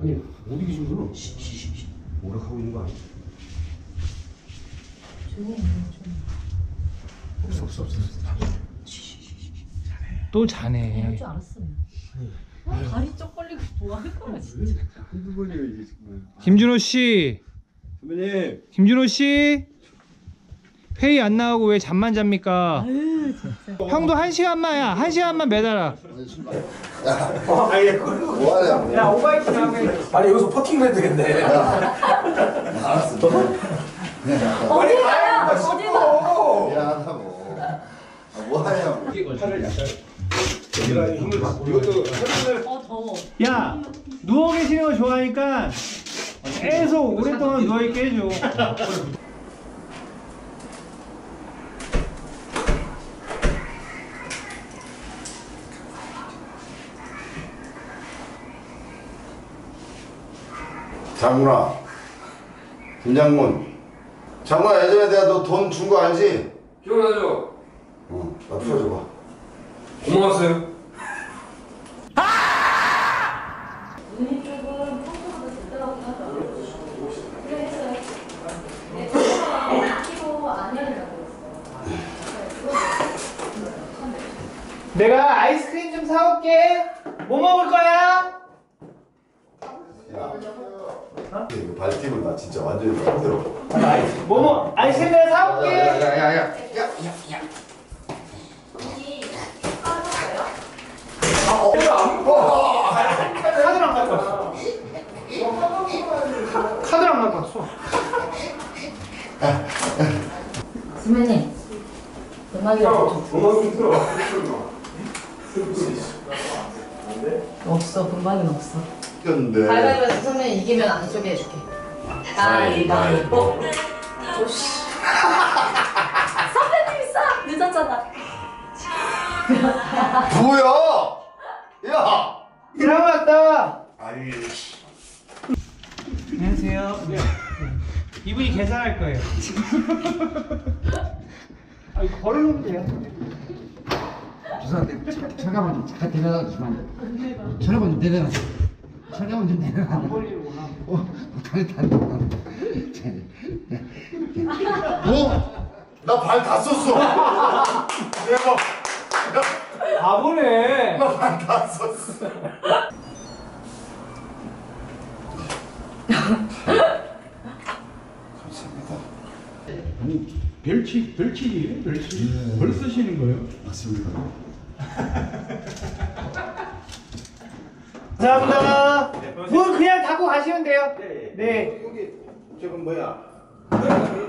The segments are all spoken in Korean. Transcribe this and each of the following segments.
아니 못 이기신 분은 시시시 오락하고 있는 거 아니야? 없어 없어 없어. 없어. 또할 자네. 줄 알았어. 아, 다리 쪽 벌리고 뭐할 거야 진짜. 흔들거려 이게 정말. 김준호 씨, 선배님. 김준호 씨. 회의 안 나가고 왜 잠만 잡니까? 아유 진짜. 형도 한 시간만 야, 한 시간만 매달아. 뭐하냐? 야, 오바이트 나오게. 아니 여기서 퍼팅 해야 되겠네. 알았어. 어디 가요? 어디 가? 미안하다고. 아, 뭐하냐고. 팔을 약간 내가 힘을 받고 이것도 팔을 어 더워. 야, 누워 계시는 거 좋아하니까 계속 오랫동안 누워 있게 해줘. 장군아. 김장군. 장군아 예전에 내가 너 돈 준 거 알지? 기억나죠? 어. 나 풀어줘봐. 고마웠어요. 눈이 조금 평소보다 들더라고 하더라고. 그래 했어요. 네, 저거가 2kg 안에라고 내가 아이스크림 좀 사올게. 뭐 먹을 거야? 야. 이거 발팀은 나 진짜 완전히 힘들어. 뭐 먹? 아이스크림 내가 사올게. 야야야야. 카드랑 갖고 왔어. 카- 카드랑 갖고 왔어. 선배님. 음악이라고 좀 음악 좀 틀어. 없어. 금방은 없어. 근데. 가위바위보에서 선배님 이기면 안 쏘게 해줄게. 가위바위보. 오씨. 선배님 있어. 늦었잖아. 뭐야? 야. 왔다. 아이. 안녕하세요. 네. 이분이 계산할 거예요. 아, 이거 걸어놓으면 돼요. 죄송한데 차- 잠깐만 잠깐 내려가 주시면 안 돼요? 잠깐만 좀 내려가 잠깐만 좀 내려가 어? 다리 다리 어? 나발 다 썼어. 대박. 바보네. 발다 썼어. 감사합니다. 별치 별치기예요? 별치 벌 쓰시는 거예요? 맞습니다. 감사합니다. 문 그냥 닫고 가시면 돼요. 네. 여기 저거 뭐야?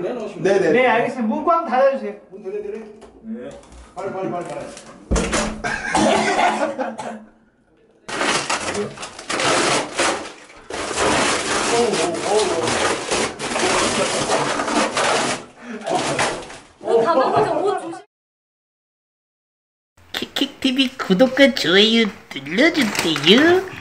내놓으시면 네네. 네, 알겠습니다. 문 꽝 닫아주세요. 문 들려드려? 네. 빨리 빨리 빨리 빨리. 담아보자. 옷 조심. 킥킥TV 구독과 좋아요 눌러주세요.